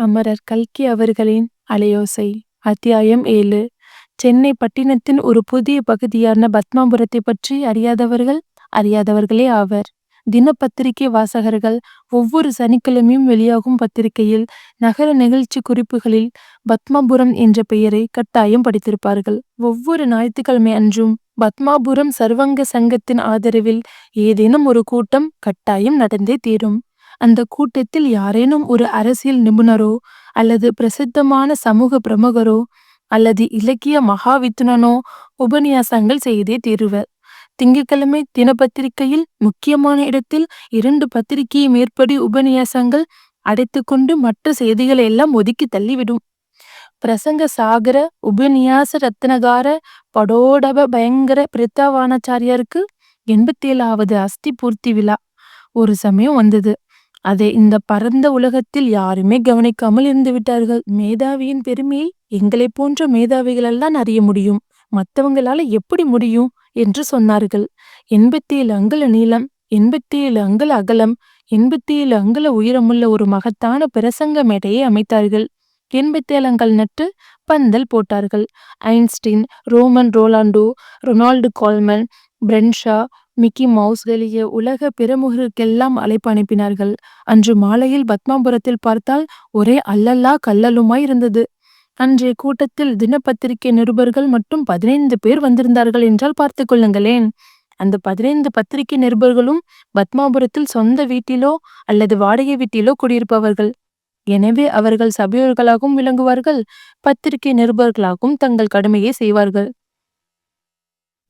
அமரர் கல்கி அவர்களின் அலையோசை. அத்தியாயம் ஏழு. சென்னை பட்டினத்தின் ஒரு புதிய பகுதியான பத்மாபுரத்தை பற்றி அறியாதவர்கள் அறியாதவர்களே ஆவர். தினப்பத்திரிகை வாசகர்கள் ஒவ்வொரு சனிக்கிழமையும் வெளியாகும் பத்திரிகையில் நகர நிகழ்ச்சி குறிப்புகளில் பத்மாபுரம் என்ற பெயரை கட்டாயம் படித்திருப்பார்கள். ஒவ்வொரு ஞாயிற்றுக்கிழமை அன்றும் பத்மாபுரம் சர்வங்க சங்கத்தின் ஆதரவில் ஏதேனும் ஒரு கூட்டம் கட்டாயம் நடந்தே தீரும். அந்த கூட்டத்தில் யாரேனும் ஒரு அரசியல் நிபுணரோ அல்லது பிரசித்தமான சமூக பிரமுகரோ அல்லது இலக்கிய மகாவித்துனனோ உபன்யாசங்கள் செய்தே தீருவர். திங்கட்கிழமை தினப்பத்திரிகையில் முக்கியமான இடத்தில் இரண்டு பத்திரிகையை மேற்படி உபன்யாசங்கள் அடைத்துக்கொண்டு மற்ற செய்திகளை எல்லாம் ஒதுக்கி தள்ளிவிடும். பிரசங்க சாகர உபன்யாச ரத்னகார படோடப பயங்கர பிரித்தாவானாச்சாரியாருக்கு எண்பத்தி ஏழாவது அஸ்தி பூர்த்தி விழா ஒரு சமயம் வந்தது. அதை இந்த பரந்த உலகத்தில் யாருமே கவனிக்காமல் இருந்து விட்டார்கள். மேதாவியின் பெருமையை எங்களை போன்ற மேதாவிகளெல்லாம் அறிய முடியும். மற்றவங்களால எப்படி முடியும்? என்று சொன்னார்கள். எண்பத்தி ஏழு அங்குல நீளம் எண்பத்தி ஏழு அங்குல அகலம் எண்பத்தி ஏழு அங்குல உயரமுள்ள ஒரு மகத்தான பிரசங்க மேடையை அமைத்தார்கள். எண்பத்தி ஏழு அங்கல் நட்டு பந்தல் போட்டார்கள். Einstein Romain Rolland Ronald Colman பிரென்ஷா Mickey Mouse வெளியே உலக பிரமுகருக்கெல்லாம் அழைப்பு அனுப்பினார்கள். அன்று மாலையில் பத்மாபுரத்தில் பார்த்தால் ஒரே அல்லல்லா கல்லலுமாய் இருந்தது. அன்றைய கூட்டத்தில் தினப்பத்திரிகை நிருபர்கள் மட்டும் பதினைந்து பேர் வந்திருந்தார்கள் என்றால் பார்த்து கொள்ளுங்களேன். அந்த பதினைந்து பத்திரிகை நிருபர்களும் பத்மாபுரத்தில் சொந்த வீட்டிலோ அல்லது வாடகை வீட்டிலோ குடியிருப்பவர்கள். எனவே அவர்கள் சபையோர்களாகவும் விளங்குவார்கள் பத்திரிகை நிருபர்களாகவும் தங்கள் கடமையை செய்வார்கள்.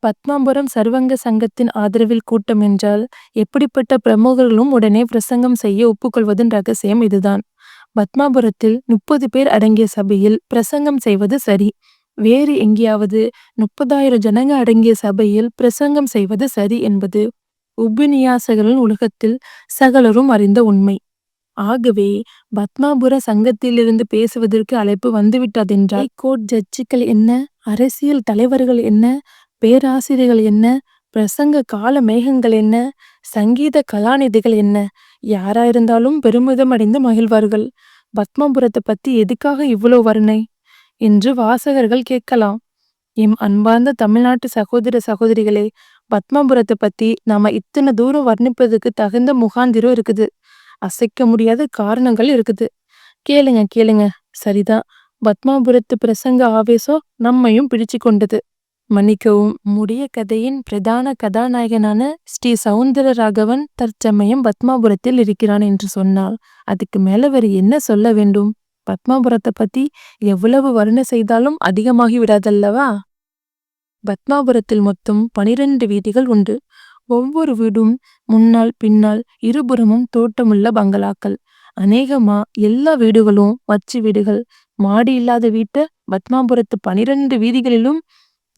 பத்மாபுரம் சர்வங்க சங்கத்தின் ஆதரவில் கூட்டம் என்றால் எப்படிப்பட்ட பிரமுகர்களும் உடனே பிரசங்கம் செய்ய ஒப்புக்கொள்வதன் ரகசியம் இதுதான். பத்மாபுரத்தில் முப்பது பேர் அடங்கிய சபையில் பிரசங்கம் செய்வது சரி. வேறு எங்கேயாவது முப்பதாயிரம் ஜனங்க அடங்கிய சபையில் பிரசங்கம் செய்வது சரி என்பது உபநியாசகளின் உலகத்தில் சகலரும் அறிந்த உண்மை. ஆகவே பத்மாபுர சங்கத்திலிருந்து பேசுவதற்கு அழைப்பு வந்துவிட்டதென்றால் கோர்ட் ஜட்ஜுகள் என்ன? அரசியல் தலைவர்கள் என்ன? பேராசிரியர்கள் என்ன? பிரசங்க கால மேகங்கள் என்ன? சங்கீத கலாநிதிகள் என்ன? யாராயிருந்தாலும் பெருமிதம் அடைந்து மகிழ்வார்கள். பத்மபுரத்தை பத்தி எதுக்காக இவ்வளோ வர்ணை? என்று வாசகர்கள் கேட்கலாம். எம் அன்பார்ந்த தமிழ்நாட்டு சகோதர சகோதரிகளே பத்மபுரத்தை பத்தி நாம இத்தனை தூரம் வர்ணிப்பதுக்கு தகுந்த முகாந்திரம் இருக்குது. அசைக்க முடியாத காரணங்கள் இருக்குது. கேளுங்க கேளுங்க. சரிதான். பத்மாபுரத்து பிரசங்க ஆவேசம் நம்மையும் பிடிச்சு கொண்டது. மன்னிக்கவும். முடிய கதையின் பிரதான கதாநாயகனான ஸ்ரீ சவுந்தர ராகவன் தற்சமயம் பத்மாபுரத்தில் இருக்கிறான் என்று சொன்னால் அதுக்கு மேல வேறு என்ன சொல்ல வேண்டும்? பத்மாபுரத்தை பத்தி எவ்வளவு வர்ண செய்தாலும் அதிகமாகி விடாதல்லவா? பத்மாபுரத்தில் மொத்தம் பனிரெண்டு வீதிகள் உண்டு. ஒவ்வொரு வீடும் முன்னால் பின்னால் இருபுறமும் தோட்டமுள்ள பங்களாக்கள். அநேகமா எல்லா வீடுகளும் மச்சு வீடுகள். மாடி இல்லாத வீட்டை பத்மாபுரத்து பனிரெண்டு வீதிகளிலும்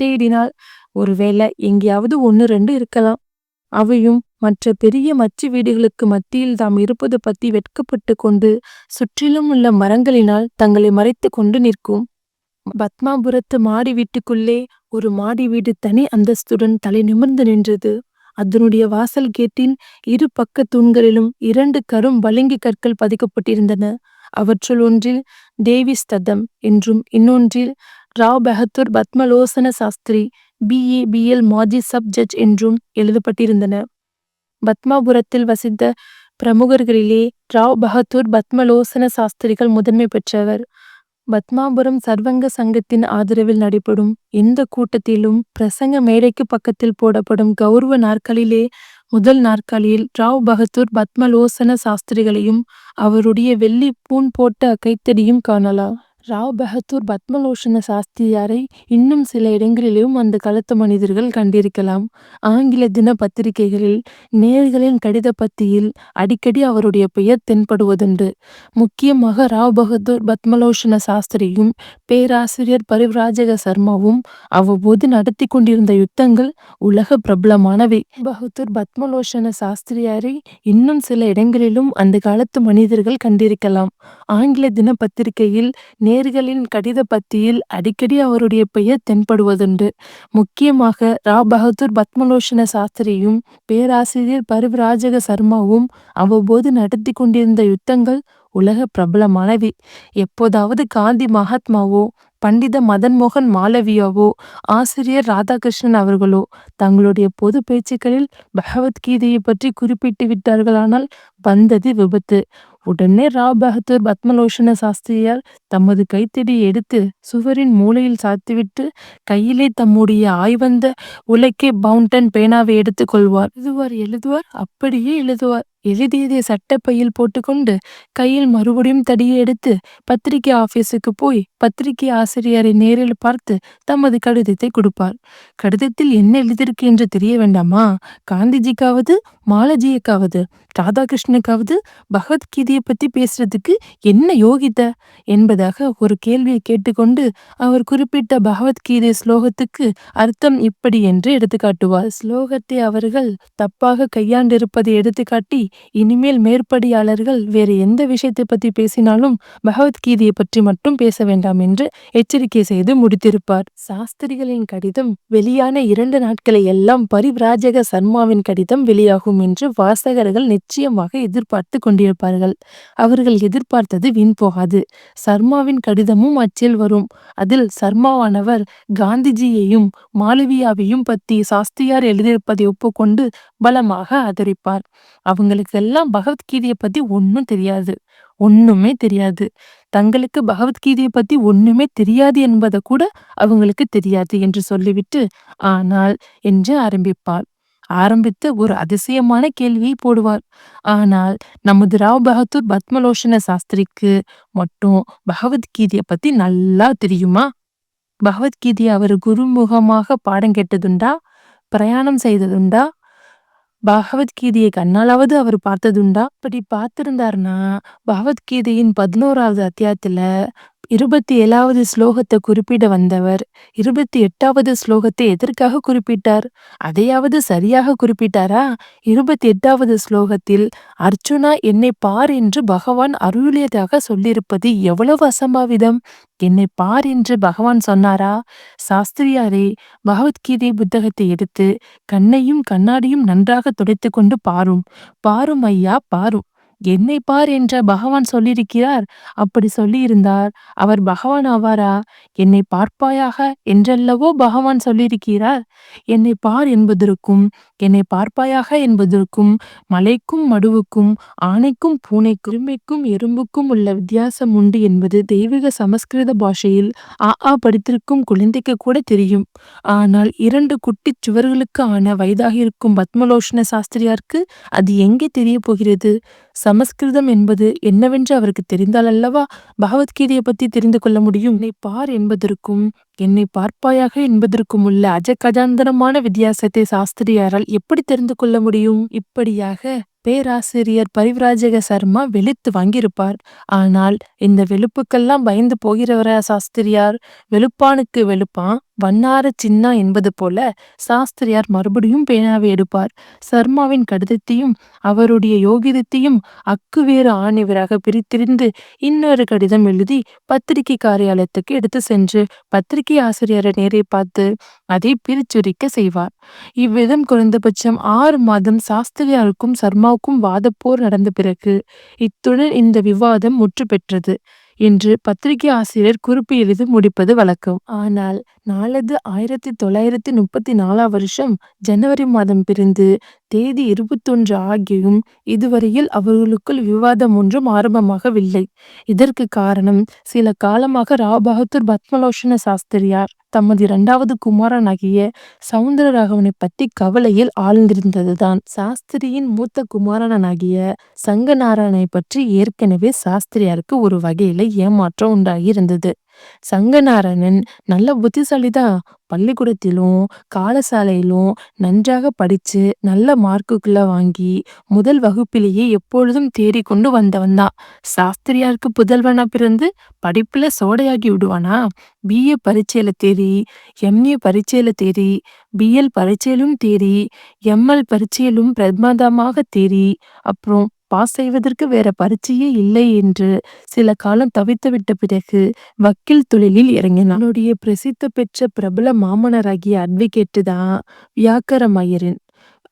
தேடினாள் ஒருவேளை எங்கேயாவது ஒன்று ரெண்டு இருக்கலாம். அவையும் மற்ற பெரிய மச்சு வீடுகளுக்கு மத்தியில் தாம் இருப்பது பற்றி வெட்கப்பட்டு கொண்டு சுற்றிலும் உள்ள மரங்களினால் தங்களை மறைத்து கொண்டு நிற்கும். பத்மாபுரத்து மாடி வீட்டுக்குள்ளே ஒரு மாடி வீடு தனி அந்தஸ்துடன் தலை நிமிர்ந்து நின்றது. அதனுடைய வாசல் கேட்டின் இரு பக்க தூண்களிலும் இரண்டு கரும் வலிங்கி கற்கள் பதிக்கப்பட்டிருந்தன. அவற்றுள் ஒன்றில் தேவி ஸ்ததம் என்றும் இன்னொன்றில் ராவ் பெஹத்தூர் பத்மலோசன சாஸ்திரி பிஏ பிஎல் மாஜி சப் ஜட்ஜ் என்றும் எழுதப்பட்டிருந்தன பத்மாபுரத்தில் வசித்த பிரமுகர்களிலே ராவ் பகதூர் பத்மலோசன சாஸ்திரிகள் முதன்மை பெற்றவர். பத்மாபுரம் சர்வங்க சங்கத்தின் ஆதரவில் நடைபெறும் எந்த கூட்டத்திலும் பிரசங்க மேடைக்கு பக்கத்தில் போடப்படும் கௌரவ நாற்காலிலே முதல் நாற்காலியில் ராவ் பகதூர் பத்மலோசன சாஸ்திரிகளையும் அவருடைய வெள்ளி பூன் போட்ட கைத்தடியும் காணலாம். ராவ் பகதூர் பத்மலோஷன சாஸ்திரியாரை இன்னும் சில இடங்களிலும் அந்த காலத்து மனிதர்கள் கண்டிருக்கலாம். ஆங்கில தின பத்திரிகைகளில் நேர்களின் கடித பத்தியில் அடிக்கடி அவருடைய பெயர் தென்படுவதுண்டு. முக்கியமாக ராவ் பகதூர் பத்மலோஷன சாஸ்திரியும் பேராசிரியர் பரிவ்ராஜக சர்மாவும் அவ்வப்போது நடத்தி கொண்டிருந்த யுத்தங்கள் உலக பிரபலமானவை. பகதூர் பத்மலோஷன சாஸ்திரியாரை இன்னும் சில இடங்களிலும் அந்த காலத்து மனிதர்கள் கண்டிருக்கலாம். ஆங்கில தின பத்திரிகையில் நேர்களின் கடித பத்தியில் அடிக்கடி அவருடைய பெயர் தென்படுவதுண்டு. முக்கியமாக ரா. பகதூர் பத்மலோஷன சாஸ்திரியும் பேராசிரியர் பருவராஜக சர்மாவும் அவ்வப்போது நடத்தி கொண்டிருந்த யுத்தங்கள் உலக பிரபலமானவை. எப்போதாவது காந்தி மகாத்மாவோ பண்டித மதன் மோகன் மாலவியாவோ ஆசிரியர் ராதாகிருஷ்ணன் அவர்களோ தங்களுடைய பொது பேச்சுக்களில் பகவத்கீதையை பற்றி குறிப்பிட்டு விட்டார்களானால் வந்தது விபத்து. உடனே ராவ் பகதூர் பத்மலோஷன சாஸ்திரியார் தமது கைத்தடியை எடுத்து சுவரின் மூலையில் சாத்திவிட்டு கையிலே தம்முடைய ஆய்வந்த உலக்கே பவுண்டன் பேனாவை எடுத்துக் கொள்வார். எழுதுவார் எழுதுவார் அப்படியே எழுதுவார். எழுதியதை சட்டப்பையில் போட்டுக்கொண்டு கையில் மறுபடியும் தடியை எடுத்து பத்திரிகை ஆபீஸுக்கு போய் பத்திரிகை ஆசிரியரை நேரில் பார்த்து தமது கடிதத்தை கொடுப்பார். கடிதத்தில் என்ன எழுதியிருக்கு என்று தெரிய வேண்டாமா? காந்திஜிக்காவது மாலஜியக்காவது ராதாகிருஷ்ணனுக்காவது பகவத்கீதையை பத்தி பேசுறதுக்கு என்ன யோகித? என்பதாக ஒரு கேள்வியை கேட்டுக்கொண்டு அவர் குறிப்பிட்ட பகவத்கீதை ஸ்லோகத்துக்கு அர்த்தம் இப்படி என்று எடுத்துக்காட்டுவார். ஸ்லோகத்தை அவர்கள் தப்பாக கையாண்டிருப்பதை எடுத்துக்காட்டி இனிமேல் மேற்படியாளர்கள் வேறு எந்த விஷயத்தை பத்தி பேசினாலும் பகவத்கீதையை பற்றி மட்டும் பேச வேண்டாம் என்று எச்சரிக்கை செய்து முடித்திருப்பார். சாஸ்திரிகளின் கடிதம் வெளியான இரண்டு நாட்களை எல்லாம் பரிவிராஜக சர்மாவின் கடிதம் வெளியாகும் என்று வாசகர்கள் நிச்சயமாக எதிர்பார்த்து கொண்டிருப்பார்கள். அவர்கள் எதிர்பார்த்தது வீண் போகாது. சர்மாவின் கடிதமும் அச்சில் வரும். அதில் சர்மாவானவர் காந்திஜியையும் மாளவியாவையும் பத்தி சாஸ்திரியார் எழுதியிருப்பதை ஒப்புக்கொண்டு பலமாக ஆதரிப்பார். அவங்களுக்கெல்லாம் பகவத்கீதையை பத்தி ஒன்றும் தெரியாது. ஒண்ணுமே தெரியாது. தங்களுக்கு பகவத்கீதையை பத்தி ஒண்ணுமே தெரியாது என்பதை கூட அவங்களுக்கு தெரியாது என்று சொல்லிவிட்டு ஆனால் என்று ஆரம்பிப்பார். ஆரம்பித்து ஒரு அதிசயமான கேள்வியை போடுவார். ஆனால் நமது ராவ் பகதூர் பத்மலோஷன சாஸ்திரிக்கு மட்டும் பகவத்கீதையை பத்தி நல்லா தெரியுமா? பகவத்கீதையை அவர் குருமுகமாக பாடம் கேட்டதுண்டா? பிரயாணம் செய்ததுண்டா? பகவத்கீதையை கண்ணாலாவது அவர் பார்த்ததுண்டா? அப்படி பார்த்திருந்தாருன்னா பகவத்கீதையின் பதினோராவது அத்தியாயத்துல இருபத்தி ஏழாவது ஸ்லோகத்தை குறிப்பிட வந்தவர் இருபத்தி எட்டாவது ஸ்லோகத்தை எதற்காக குறிப்பிட்டார்? அதையாவது சரியாக குறிப்பிட்டாரா? இருபத்தி எட்டாவது ஸ்லோகத்தில் அர்ஜுனா என்னை பார் என்று பகவான் அருளியதாக சொல்லியிருப்பது எவ்வளவு அசம்பாவிதம்? என்னை பார் என்று பகவான் சொன்னாரா? சாஸ்திரியாரே பகவத்கீதை புத்தகத்தை எடுத்து கண்ணையும் கண்ணாடியும் நன்றாக துடைத்து கொண்டு பாரும். பாரும் ஐயா பாரும். என்னை பார் என்ற பகவான் சொல்லியிருக்கிறார். அப்படி சொல்லியிருந்தார். அவர் பகவான் ஆவாரா? என்னை பார்ப்பாயாக என்றல்லவோ பகவான் சொல்லியிருக்கிறார். என்னை பார் என்பதற்கும் என்னை பார்ப்பாயாக என்பதற்கும் மலைக்கும் மடுவுக்கும் ஆணைக்கும் பூனை குருமைக்கும் எறும்புக்கும் உள்ள வித்தியாசம் உண்டு என்பது தெய்வீக சமஸ்கிருத பாஷையில் ஆ ஆ படித்திருக்கும் குழந்தைக்கு கூட தெரியும். ஆனால் இரண்டு குட்டிச் சுவர்களுக்கு ஆன வயதாக இருக்கும் பத்மலோஷன சாஸ்திரியாருக்கு அது எங்கே தெரிய போகிறது? சமஸ்கிருதம் என்பது என்னவென்று அவருக்கு தெரிந்தால் அல்லவா? பகவத்கீதையை பற்றி தெரிந்து கொள்ள முடியும். பார் என்பதற்கும் என்னை பார்ப்பாயாக என்பதற்கும் உள்ள அஜகஜாந்தரமான வித்தியாசத்தை சாஸ்திரியாரால் எப்படி தெரிந்து கொள்ள முடியும்? இப்படியாக பேராசிரியர் பரிவிராஜக சர்மா வெளுத்து வாங்கியிருப்பார். ஆனால் இந்த வெளுப்புக்கெல்லாம் பயந்து போகிறவரா சாஸ்திரியார்? வெளுப்பானுக்கு வெளுப்பான். வண்ணார சின்னா என்பது போல சாஸ்திரியார் மறுபடியும் பேனாவை எடுப்பார். சர்மாவின் கடிதத்தையும் அவருடைய யோகிதத்தையும் அக்குவேறு ஆணிவராக பிரித்திருந்து இன்னொரு கடிதம் எழுதி பத்திரிகை காரியாலயத்துக்கு எடுத்து சென்று பத்திரிகை ஆசிரியரை நேரே பார்த்து அதை பிரிச்சுரிக்க செய்வார். இவ்விதம் குறைந்தபட்சம் ஆறு மாதம் சாஸ்திரியாருக்கும் சர்மாவுக்கும் வாதப்போர் நடந்த பிறகு இத்துடன் இந்த விவாதம் முற்று பெற்றது என்று பத்திரிகை ஆசிரியர் குறிப்பு எழுதி முடிப்பது வழக்கம். ஆனால் நாலது ஆயிரத்தி தொள்ளாயிரத்தி முப்பத்தி நாலா வருஷம் ஜனவரி மாதம் பிரிந்து தேதி இருபத்தொன்று ஆகியும் இதுவரையில் அவர்களுக்குள் விவாதம் ஒன்றும் ஆரம்பமாகவில்லை. இதற்கு காரணம் சில காலமாக ராவ் பகதூர் பத்மலோஷன சாஸ்திரியார் தமது இரண்டாவது குமாரனாகிய சவுந்தரராகவனை பற்றி கவலையில் ஆழ்ந்திருந்ததுதான். சாஸ்திரியின் மூத்த குமாரனாகிய சங்கநாராயணனை பற்றி ஏற்கனவே சாஸ்திரியாருக்கு ஒரு வகையில ஏமாற்றம் உண்டாகி இருந்தது சங்கநாராயணன் நல்ல புத்திசாலிதான் பள்ளிக்கூடத்திலும் காலசாலையிலும் நன்றாக படிச்சு நல்ல மார்க்குக்குள்ள வாங்கி முதல் வகுப்பிலேயே எப்பொழுதும் தேடிக்கொண்டு வந்தவன் தான் சாஸ்திரியாருக்கு புதல்வனா பிறந்து படிப்புல சோடையாகி விடுவானா? பிஏ பரீட்சையில தேறி எம்ஏ பரீட்சையில தேறி பிஎல் பரீட்சையிலும் தேறி எம்எல் பரீட்சையிலும் பிரமாதமாக தேறி அப்புறம் பாஸ் செய்வதற்கு வேற பரீட்சையே இல்லை என்று சில காலம் தவித்துவிட்ட பிறகு வக்கீல் தொழிலில் இறங்கினான் அவனுடைய பிரசித்த பெற்ற பிரபல மாமனராகிய அட்வொகேட்டு தான் வியாக்கரமய்யரின்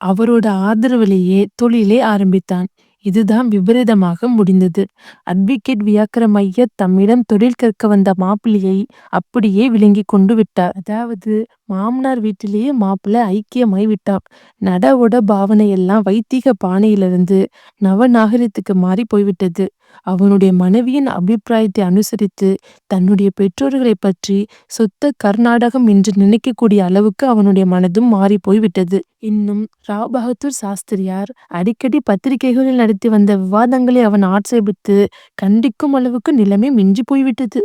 அவரோட ஆதரவிலேயே தொழிலை ஆரம்பித்தான். இதுதான் விபரீதமாக முடிந்தது. அட்வொகேட் வியாக்கரமையர் தம்மிடம் தொழில் கற்க வந்த மாப்பிள்ளையை அப்படியே விளங்கி கொண்டு விட்டார். அதாவது மாமனார் வீட்டிலேயே மாப்பிள்ளை ஐக்கியமாய் விட்டார். நட உட பாவனையெல்லாம் வைத்திக பானையிலிருந்து நவநாகரிகத்துக்கு மாறி போய்விட்டது. அவனுடைய மனைவியின் அபிப்பிராயத்தை அனுசரித்து தன்னுடைய பெற்றோர்களை பற்றி சொத்த கர்நாடகம் என்று நினைக்கக்கூடிய அளவுக்கு அவனுடைய மனதும் மாறி போய்விட்டது இன்னும் ராவ் பகதூர் சாஸ்திரியார் அடிக்கடி பத்திரிகைகளில் நடத்தி வந்த விவாதங்களை அவன் ஆட்சேபித்து கண்டிக்கும் அளவுக்கு நிலைமை மிஞ்சி போய்விட்டது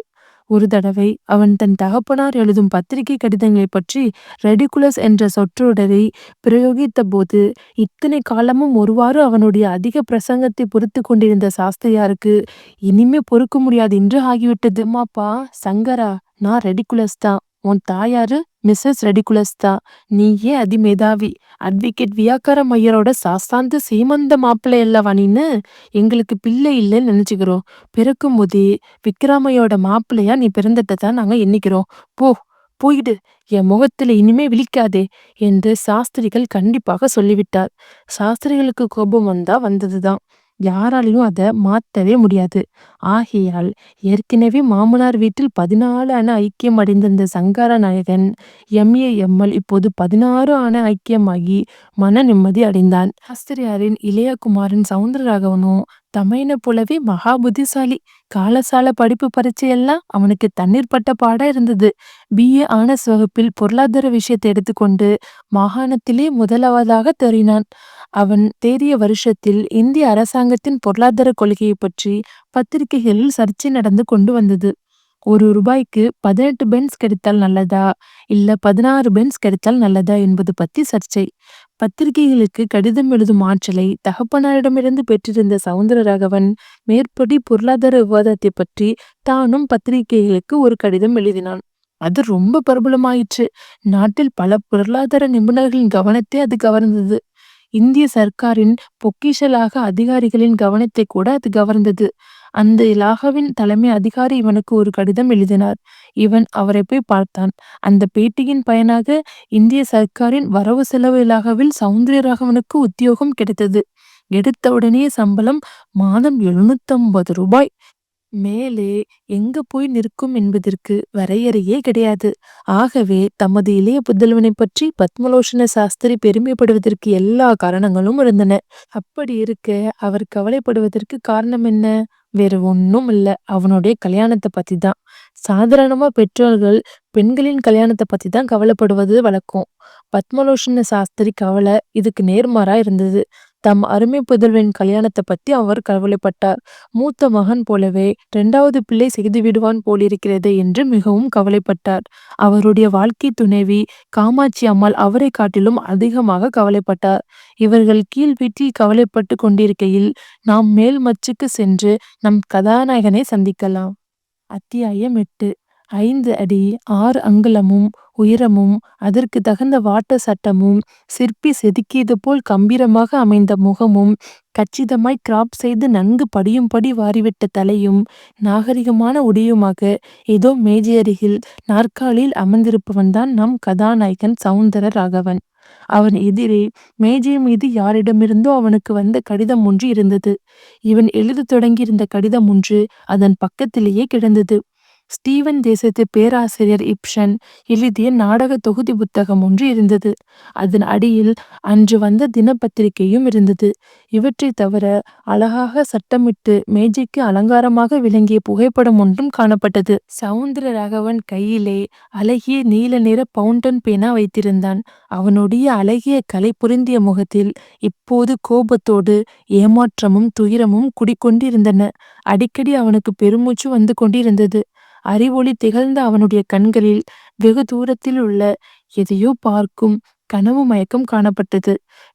ஒரு தடவை அவன் தன் தகப்பனார் எழுதும் பத்திரிகை கடிதங்களைப் பற்றி ரெடிகுலஸ் என்ற சொற்றொடரை பிரயோகித்த போது இத்தனை காலமும் ஒருவாறு அவனுடைய அதிக பிரசங்கத்தை பொறுத்து கொண்டிருந்த சாஸ்திரியாருக்கு இனிமே பொறுக்க முடியாது என்று ஆகிவிட்டது. மாப்பா சங்கரா நான் ரெடிகுலஸ் தான். உன் தாயாரு மிஸ்ஸஸ் ரெடிகுலஸ்தா தான் நீயே அதிமேதாவி. அட்வொகேட் வியாக்காரம் ஐயரோட சாஸ்தாந்த சீமந்த மாப்பிள்ளை அல்லவா நீன்னு எங்களுக்கு பிள்ளை இல்லைன்னு நினைச்சுக்கிறோம். பிறக்கும் போதே விக்ராமையோட மாப்பிள்ளையா நீ பிறந்துட்டதா நாங்க எண்ணிக்கிறோம். போ போயிடு. என் முகத்துல இனிமே விழிக்காதே என்று சாஸ்திரிகள் கண்டிப்பாக சொல்லிவிட்டார். சாஸ்திரிகளுக்கு கோபம் வந்தா வந்ததுதான். யாராலையும் அதை மாத்தவே முடியாது. ஆகையால் ஏற்கனவே மாமனார் வீட்டில் பதினாலு அண ஐக்கியம் அடைந்திருந்த சங்கார நாயகன் எம்ஏ எம்எல் இப்போது பதினாறு அண ஐக்கியமாகி மன நிம்மதி அடைந்தான். ஆஸ்திரியாரின் இளையகுமாரின் சவுந்தரராகவனும் தமையனை போலவே மகா புத்திசாலி காலசால படிப்பு பரீட்சையெல்லாம் அவனுக்கு தண்ணீர் பட்ட பாடா இருந்தது. பிஏ ஆனஸ் வகுப்பில் பொருளாதார விஷயத்தை எடுத்துக்கொண்டு மாகாணத்திலே முதலாவதாக தெரினான் அவன் தேறிய வருஷத்தில் இந்திய அரசாங்கத்தின் பொருளாதார கொள்கையை பற்றி பத்திரிகைகளில் சர்ச்சை நடந்து கொண்டு வந்தது. ஒரு ரூபாய்க்கு பதினெட்டு பென்ஸ் கிடைத்தால் நல்லதா? இல்ல பதினாறு பென்ஸ் கிடைத்தால் நல்லதா? என்பது பத்தி சர்ச்சை. பத்திரிகைகளுக்கு கடிதம் எழுதும் ஆற்றலை தகப்பனாரிடமிருந்து பெற்றிருந்த சவுந்தரராகவன் மேற்படி பொருளாதார விவாதத்தை பற்றி தானும் பத்திரிகைகளுக்கு ஒரு கடிதம் எழுதினான். அது ரொம்ப பிரபலமாயிற்று. நாட்டில் பல பொருளாதார நிபுணர்களின் கவனத்தை அது கவர்ந்தது. இந்திய சர்க்காரின் பொக்கிஷலாக அதிகாரிகளின் கவனத்தை கூட அது கவர்ந்தது. அந்த இலாகாவின் தலைமை அதிகாரி இவனுக்கு ஒரு கடிதம் எழுதினார். இவன் அவரை போய் பார்த்தான். அந்த பேட்டியின் பயனாக இந்திய சர்க்காரின் வரவு செலவு இலாகாவில் சௌந்தரியராகவனுக்கு உத்தியோகம் கிடைத்தது. எடுத்த உடனே சம்பளம் மாதம் எழுநூத்தம்பது ரூபாய். மேலே எங்க போய் நிற்கும் என்பதற்கு வரையறையே கிடையாது. ஆகவே தமது இளைய புதல்வனை பற்றி பத்மலோஷன சாஸ்திரி பெருமைப்படுவதற்கு எல்லா காரணங்களும் இருந்தன. அப்படி இருக்க அவர் கவலைப்படுவதற்கு காரணம் என்ன? வேற ஒன்றும் இல்லை. அவனுடைய கல்யாணத்தை பத்தி தான். சாதாரணமா பெற்றோர்கள் பெண்களின் கல்யாணத்தை பத்தி தான் கவலைப்படுவது வழக்கம். பத்மலோஷன சாஸ்திரி கவலை இதுக்கு நேர்மாறா இருந்தது. தம் அருமை புதல்வன் கல்யாணத்தை பத்தி அவர் கவலைப்பட்டார். மூத்த மகன் போலவே இரண்டாவது பிள்ளை செய்து விடுவான் போலிருக்கிறது என்று மிகவும் கவலைப்பட்டார். அவருடைய வாழ்க்கை துணைவி காமாட்சி அம்மாள் அவரை காட்டிலும் அதிகமாக கவலைப்பட்டார். இவர்கள் கீழ் வீட்டில் கவலைப்பட்டு கொண்டிருக்கையில் நாம் மேல் மச்சுக்கு சென்று நம் கதாநாயகனை சந்திக்கலாம். அத்தியாயம் எட்டு. ஐந்து அடி ஆறு அங்குலமும் உயரமும் அதற்கு தகுந்த வாட்ட சட்டமும் சிற்பி செதுக்கியது போல் கம்பீரமாக அமைந்த முகமும் கச்சிதமாய் கிராப் செய்து நன்கு படியும்படி வாரிவிட்ட தலையும் நாகரிகமான உடையுமாக ஏதோ மேஜையருகில் நாற்காலியில் அமர்ந்திருப்பவன்தான் நம் கதாநாயகன் சவுந்தர ராகவன். அவன் எதிரே மேஜை மீது யாரிடமிருந்தோ அவனுக்கு வந்த கடிதம் ஒன்று இருந்தது. இவன் எழுதத் தொடங்கியிருந்த கடிதம் ஒன்று அதன் பக்கத்திலேயே கிடந்தது. ஸ்டீவன் தேசத்து பேராசிரியர் இப்ஷன் எழுதிய நாடக தொகுதி புத்தகம் ஒன்று இருந்தது. அதன் அடியில் அன்று வந்த தினப்பத்திரிகையும் இருந்தது. இவற்றை தவிர அழகாக சட்டமிட்டு மேஜைக்கு அலங்காரமாக விளங்கிய புகைப்படம் ஒன்றும் காணப்பட்டது. சவுந்தர ராகவன் கையிலே அழகிய நீல நிற பவுண்டன் பேனா வைத்திருந்தான். அவனுடைய அழகிய கலை புரிந்திய முகத்தில் இப்போது கோபத்தோடு ஏமாற்றமும் துயரமும் குடிக்கொண்டிருந்தன. அடிக்கடி அவனுக்கு பெருமூச்சு வந்து கொண்டிருந்தது. அறிவொளி திகழ்ந்த அவனுடைய கண்களில் வெகு தூரத்தில் உள்ள எதையோ பார்க்கும் கனவு மயக்கம் காணப்பட்டது.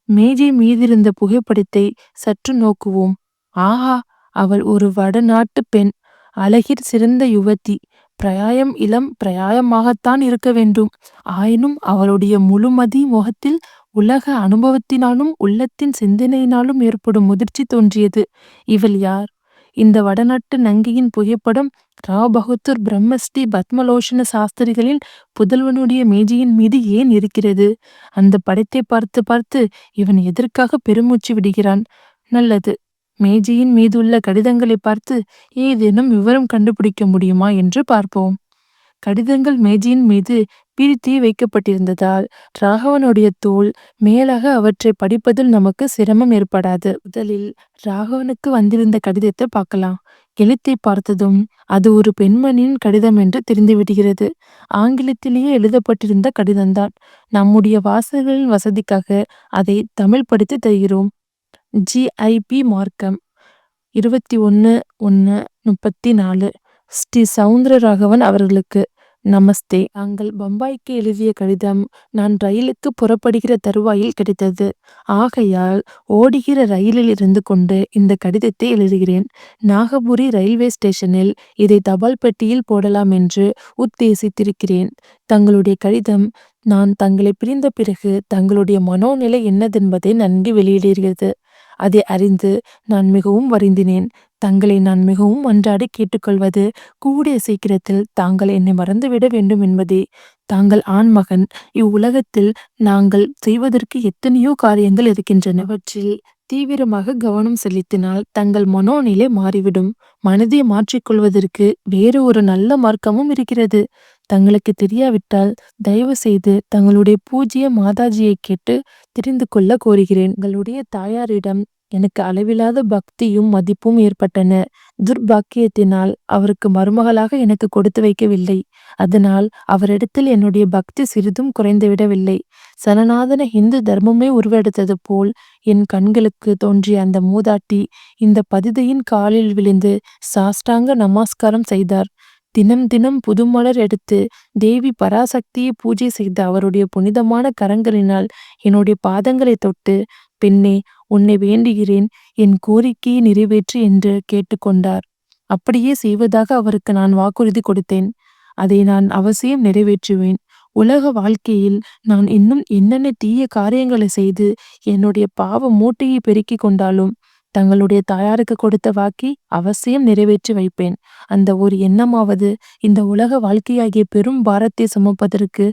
மேஜை மீதிருந்த புகைப்படத்தை சற்று நோக்குவோம். ஆஹா அவள் ஒரு வடநாட்டு பெண் அழகிற் சிறந்த யுவதி. பிரயாயம் இளம் பிரயாயமாகத்தான் இருக்க வேண்டும். ஆயினும் அவளுடைய முழுமதி முகத்தில் உலக அனுபவத்தினாலும் உள்ளத்தின் சிந்தனையினாலும் ஏற்படும் முதிர்ச்சி தோன்றியது. இவள் யார்? இந்த வடநாட்டு நங்கியின் புகைப்படம் ராவ் பகதூர் பிரம்மஸ்ரீ பத்மலோஷன சாஸ்திரிகளின் புதல்வனுடைய மேஜையின் மீது ஏன் இருக்கிறது? அந்த படத்தை பார்த்து பார்த்து இவன் எதற்காக பெருமூச்சு விடுகிறான்? நல்லது. மேஜையின் மீதுள்ள கடிதங்களை பார்த்து ஏதேனும் விவரம் கண்டுபிடிக்க முடியுமா என்று பார்ப்போம். கடிதங்கள் மேஜையின் மீது பிரித்தி வைக்கப்பட்டிருந்ததால் ராகவனுடைய தோல் மேலாக அவற்றை படிப்பதில் நமக்கு சிரமம் ஏற்படாது. முதலில் ராகவனுக்கு வந்திருந்த கடிதத்தை பார்க்கலாம். எழுத்தை பார்த்ததும் அது ஒரு பெண்மணியின் கடிதம் என்று தெரிந்துவிடுகிறது. ஆங்கிலத்திலேயே எழுதப்பட்டிருந்த கடிதம்தான். நம்முடைய வாசகர்களின் வசதிக்காக அதை தமிழ் படித்து தருகிறோம். ஜிஐபி மார்க்கம் இருபத்தி ஒன்று ஒன்று முப்பத்தி நாலு. ஸ்ரீ சவுந்தர ராகவன் அவர்களுக்கு. நமஸ்தே. தாங்கள் பம்பாய்க்கு எழுதிய கடிதம் நான் ரயிலுக்கு புறப்படுகிற தருவாயில் கிடைத்தது. ஆகையால் ஓடுகிற ரயிலில் இருந்து கொண்டு இந்த கடிதத்தை எழுதுகிறேன். நாகபுரி ரயில்வே ஸ்டேஷனில் இதை தபால் பெட்டியில் போடலாம் என்று உத்தேசித்திருக்கிறேன். தங்களுடைய கடிதம் நான் தங்களை பிரிந்த பிறகு தங்களுடைய மனோநிலை என்னதென்பதை நன்கு வெளியிடுகிறது. அதை அறிந்து நான் மிகவும் வருந்தினேன். தங்களை நான் மிகவும் அன்றாடி கேட்டுக்கொள்வது கூடிய சீக்கிரத்தில் தாங்கள் என்னை மறந்துவிட வேண்டும் என்பதே. தாங்கள் ஆண்மகன் இவ்வுலகத்தில் நாங்கள் செய்வதற்கு எத்தனையோ காரியங்கள் இருக்கின்றன. அவற்றில் தீவிரமாக கவனம் செலுத்தினால் தங்கள் மனோநிலை மாறிவிடும். மனதை மாற்றிக்கொள்வதற்கு வேறு ஒரு நல்ல மார்க்கமும் இருக்கிறது. தங்களுக்கு தெரியாவிட்டால் தயவு செய்து தங்களுடைய பூஜ்ய மாதாஜியை கேட்டு தெரிந்து கொள்ள கோருகிறேன். உங்களுடைய தாயாரிடம் எனக்கு அளவில்லாத பக்தியும் மதிப்பும் ஏற்பட்டன. துர்பாக்கியத்தினால் அவருக்கு மருமகளாக எனக்கு கொடுத்து வைக்கவில்லை. அதனால் அவரிடத்தில் என்னுடைய பக்தி சிறிதும் குறைந்துவிடவில்லை சனநாதன இந்து தர்மமே உருவெடுத்தது போல் என் கண்களுக்கு தோன்றிய அந்த மூதாட்டி இந்த பதிதையின் காலில் விழுந்து சாஷ்டாங்க நமஸ்காரம் செய்தார். தினம் தினம் புதுமலர் எடுத்து தேவி பராசக்தியை பூஜை செய்த அவருடைய புனிதமான கரங்களினால் என்னுடைய பாதங்களை தொட்டு பெண்ணே உன்னை வேண்டுகிறேன் என் கோரிக்கையை நிறைவேற்று என்று கேட்டுக்கொண்டார். அப்படியே செய்வதாக அவருக்கு நான் வாக்குறுதி கொடுத்தேன். அதை நான் அவசியம் நிறைவேற்றுவேன். உலக வாழ்க்கையில் நான் இன்னும் என்னென்ன தீய காரியங்களை செய்து என்னுடைய பாவ மூட்டையை பெருக்கிக் கொண்டாலும் தங்களுடைய தாயாருக்கு கொடுத்த வாக்கி அவசியம் நிறைவேற்றி வைப்பேன். அந்த ஒரு எண்ணமாவது இந்த உலக வாழ்க்கையாகிய பெரும் பாரத்தை சுமப்பதற்கு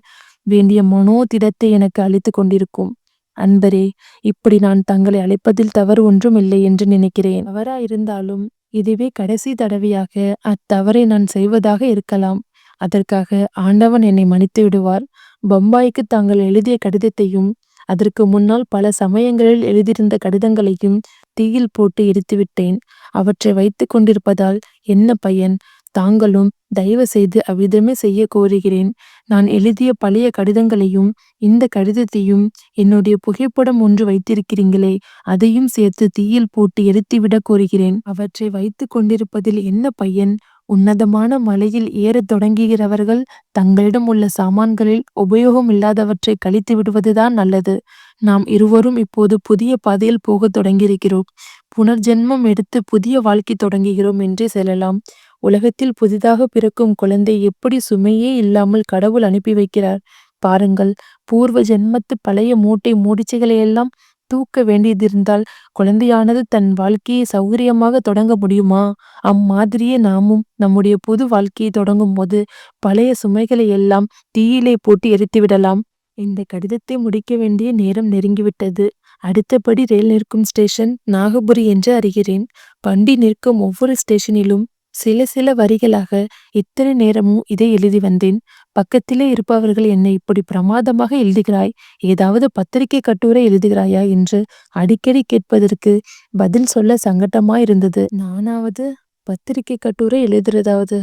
வேண்டிய மனோதிடத்தை எனக்கு அளித்து கொண்டிருக்கும். அன்பரே இப்படி நான் தங்களை அழைப்பதில் தவறு ஒன்றும் இல்லை என்று நினைக்கிறேன். தவறாயிருந்தாலும் இதுவே கடைசி தடவையாக அத்தவறை நான் செய்வதாக இருக்கலாம். அதற்காக ஆண்டவன் என்னை மன்னித்து விடுவார். பம்பாய்க்கு தாங்கள் எழுதிய கடிதத்தையும் அதற்கு முன்னால் பல சமயங்களில் எழுதியிருந்த கடிதங்களையும் தீயில் போட்டு எரித்துவிட்டேன். அவற்றை வைத்து கொண்டிருப்பதால் என்ன பயன்? தாங்களும் தயவு செய்து அவ்விதமே செய்ய கோருகிறேன். நான் எழுதிய பழைய கடிதங்களையும் இந்த கடிதத்தையும் என்னுடைய புகைப்படம் ஒன்று வைத்திருக்கிறீங்களே அதையும் சேர்த்து தீயில் போட்டு எரித்துவிடக் கோருகிறேன். அவற்றை வைத்து கொண்டிருப்பதில் என்ன பையன்? உன்னதமான மலையில் ஏறத் தொடங்குகிறவர்கள் தங்களிடம் உள்ள சாமான்களில் உபயோகம் இல்லாதவற்றை கழித்து விடுவதுதான் நல்லது. நாம் இருவரும் இப்போது புதிய பாதையில் போகத் தொடங்கியிருக்கிறோம். புனர்ஜென்மம் எடுத்து புதிய வாழ்க்கை தொடங்குகிறோம் என்றே செல்லலாம். உலகத்தில் புதிதாக பிறக்கும் குழந்தை எப்படி சுமையே இல்லாமல் கடவுள் அனுப்பி வைக்கிறார்? பாருங்கள் பூர்வ ஜென்மத்து பழைய மூட்டை மூடிச்சைகளையெல்லாம் தூக்க வேண்டியதிருந்தால் குழந்தையானது தன் வாழ்க்கையை சௌகரியமாக தொடங்க முடியுமா? அம்மாதிரியே நாமும் நம்முடைய புது வாழ்க்கையை தொடங்கும் போது பழைய சுமைகளை எல்லாம் தீயிலே போட்டு எரித்துவிடலாம் இந்த கடிதத்தை முடிக்க வேண்டிய நேரம் நெருங்கிவிட்டது. அடுத்தபடி ரயில் நிற்கும் ஸ்டேஷன் நாகபுரி என்று அறிகிறேன். வண்டி நிற்கும் ஒவ்வொரு ஸ்டேஷனிலும் சில சில வரிகளாக இத்தனை நேரமும் இதை எழுதி வந்தேன். பக்கத்திலே இருப்பவர்கள் என்னை இப்படி பிரமாதமாக எழுதுகிறாய்? ஏதாவது பத்திரிகை கட்டுரை எழுதுகிறாயா? என்று அடிக்கடி கேட்பதற்கு பதில் சொல்ல சங்கட்டமாயிருந்தது. நானாவது பத்திரிகை கட்டுரை எழுதுறதாவது?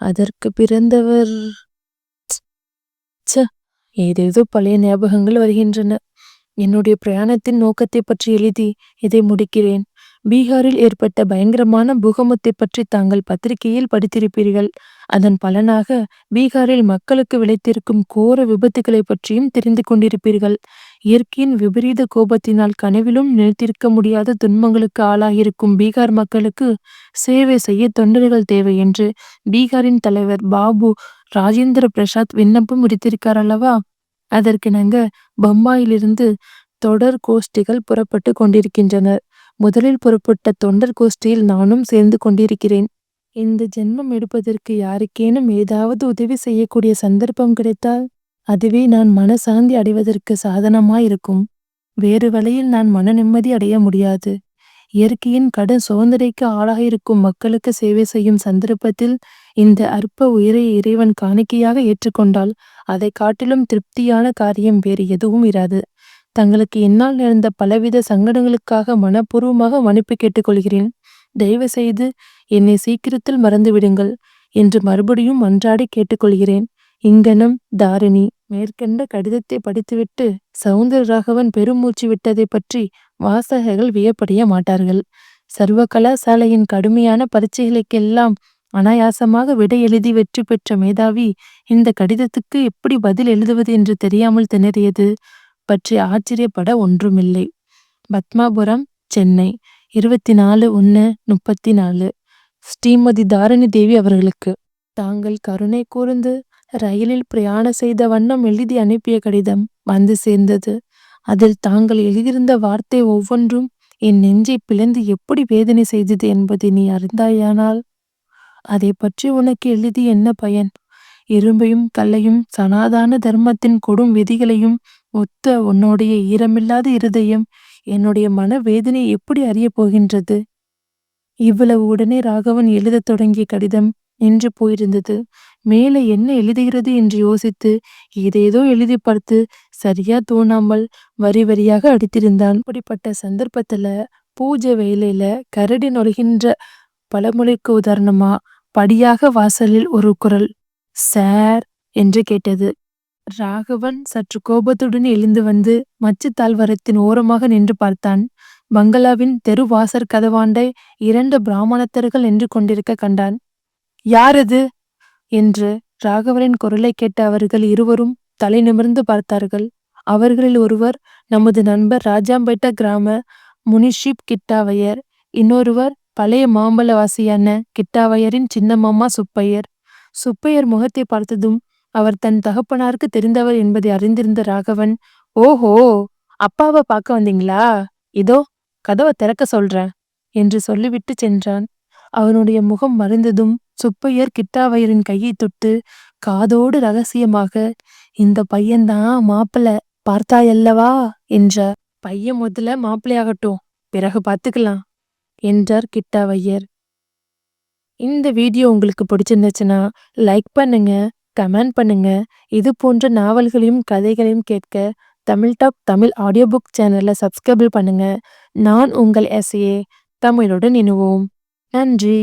அதற்கு பிறந்தவர் ச்ச ஏதேதோ பழைய ஞாபகங்கள் வருகின்றன. என்னுடைய பிரயாணத்தின் நோக்கத்தை பற்றி எழுதி இதை முடிக்கிறேன். பீகாரில் ஏற்பட்ட பயங்கரமான பூகம்பத்தை பற்றி தாங்கள் பத்திரிகையில் படித்திருப்பீர்கள். அதன் பலனாக பீகாரில் மக்களுக்கு விளைத்திருக்கும் கோர விபத்துகளை பற்றியும் தெரிந்து கொண்டிருப்பீர்கள். இயற்கையின் விபரீத கோபத்தினால் கனவிலும் நினைத்திருக்க முடியாத துன்பங்களுக்கு ஆளாகியிருக்கும் பீகார் மக்களுக்கு சேவை செய்ய தொண்டர்கள் தேவை என்று பீகாரின் தலைவர் பாபு ராஜேந்திர பிரசாத் விண்ணப்பம் விடுத்திருக்கார் அல்லவா? அதற்கிணங்க பம்பாயிலிருந்து தொடர் கோஷ்டிகள் புறப்பட்டு கொண்டிருக்கின்றனர். முதலில் புறப்பட்ட தொண்டர் கோஷ்டியில் நானும் சேர்ந்து கொண்டிருக்கிறேன். இந்த ஜென்மம் எடுப்பதற்கு யாருக்கேனும் ஏதாவது உதவி செய்யக்கூடிய சந்தர்ப்பம் கிடைத்தால் அதுவே நான் மனசாந்தி அடைவதற்கு சாதனமாயிருக்கும். வேறு வழியில் நான் மன நிம்மதி அடைய முடியாது. இயற்கையின் கடும் சோதனைக்கு ஆளாகியிருக்கும் மக்களுக்கு சேவை செய்யும் சந்தர்ப்பத்தில் இந்த அற்ப உயிரை இறைவன் காணிக்கையாக ஏற்றுக்கொண்டால் அதை காட்டிலும் திருப்தியான காரியம் வேறு எதுவும் இராது. தங்களுக்கு என்னால் நேர்ந்த பலவித சங்கடங்களுக்காக மனப்பூர்வமாக மன்னிப்பு கேட்டுக்கொள்கிறேன். தயவு செய்து என்னை சீக்கிரத்தில் மறந்துவிடுங்கள் என்று மறுபடியும் மன்றாடி கேட்டுக்கொள்கிறேன். இங்கனம் தாரிணி மேற்கண்ட கடிதத்தை படித்துவிட்டு சவுந்தரராகவன் பெருமூச்சு விட்டதை பற்றி வாசகர்கள் வியப்படைய மாட்டார்கள். சர்வ கலாசாலையின் கடுமையான பரீட்சைகளுக்கெல்லாம் அனாயாசமாக விடை எழுதி வெற்றி பெற்ற மேதாவி இந்த கடிதத்துக்கு எப்படி பதில் எழுதுவது என்று தெரியாமல் திணறியது. பற்றி ஆச்சரியப்பட ஒன்றுமில்லை. பத்மாபுரம் சென்னை இருபத்தி நாலு ஒன்று முப்பத்தி நாலு ஸ்ரீமதி தாரணி தேவி அவர்களுக்கு. தாங்கள் கருணை கூர்ந்து ரயிலில் பிரயாணம் செய்த வண்ணம் எழுதி அனுப்பிய கடிதம் வந்து சேர்ந்தது. அதில் தாங்கள் எழுதியிருந்த வார்த்தை ஒவ்வொன்றும் என் நெஞ்சை பிளந்து எப்படி வேதனை செய்தது என்பதை நீ அறிந்தாயானால்? அதை பற்றி உனக்கு எழுதி என்ன பயன்? இரும்பையும் கல்லையும் சனாதான தர்மத்தின் கொடும் விதிகளையும் ஒத்த உன்னுடைய ஈரமில்லாத இருதயம் என்னுடைய மன எப்படி அறியப் போகின்றது? இவ்வளவு உடனே ராகவன் எழுதத் தொடங்கிய கடிதம் நின்று போயிருந்தது. மேலே என்ன எழுதுகிறது என்று யோசித்து ஏதேதோ எழுதி பார்த்து சரியா தோணாமல் வரி வரியாக அடித்திருந்தான். அப்படிப்பட்ட சந்தர்ப்பத்துல பூஜை வேலையில கரடி நொழுகின்ற பழமொழிக்கு உதாரணமா படியாக வாசலில் ஒரு குரல் சார் என்று கேட்டது. ராகவன் சற்று கோபத்துடன் எழுந்து வந்து மச்சு தாழ்வரத்தின் ஓரமாக நின்று பார்த்தான். பங்களாவின் தெரு வாசற் கதவாண்டை இரண்டு பிராமணத்தர்கள் நின்று கொண்டிருக்க கண்டான். யாரது? என்று ராகவரின் குரலை கேட்ட அவர்கள் இருவரும் தலை நிமிர்ந்து பார்த்தார்கள். அவர்களில் ஒருவர் நமது நண்பர் ராஜாம்பேட்ட கிராம முனிஷிப் கிட்டாவையர் இன்னொருவர் பழைய மாம்பழவாசியான கிட்டாவையரின் சின்ன மாமா சுப்பையர். சுப்பையர் முகத்தை பார்த்ததும் அவர் தன் தகப்பனாருக்கு தெரிந்தவர் என்பதை அறிந்திருந்த ராகவன் ஓஹோ அப்பாவை பார்க்க வந்தீங்களா? இதோ கதவை திறக்க சொல்றேன் என்று சொல்லிவிட்டு சென்றான். அவனுடைய முகம் மறைந்ததும் சுப்பையர் கிட்டாவையரின் கையை தொட்டு காதோடு ரகசியமாக இந்த பையன்தான் மாப்பிள்ள பார்த்தாயல்லவா? என்றார் பையன் முதல்ல மாப்பிள்ளையாகட்டும் பிறகு பார்த்துக்கலாம் என்றார் கிட்டாவையர். இந்த வீடியோ உங்களுக்கு பிடிச்சிருந்துச்சுன்னா லைக் பண்ணுங்க கமெண்ட் பண்ணுங்க. இது போன்ற நாவல்களையும் கதைகளையும் கேட்க Tamil top Tamil audio book சேனலில் சப்ஸ்கிரைபிள் பண்ணுங்க. நான் உங்கள் எஸ்ஏ தமிழுடன் இணுவோம். நன்றி.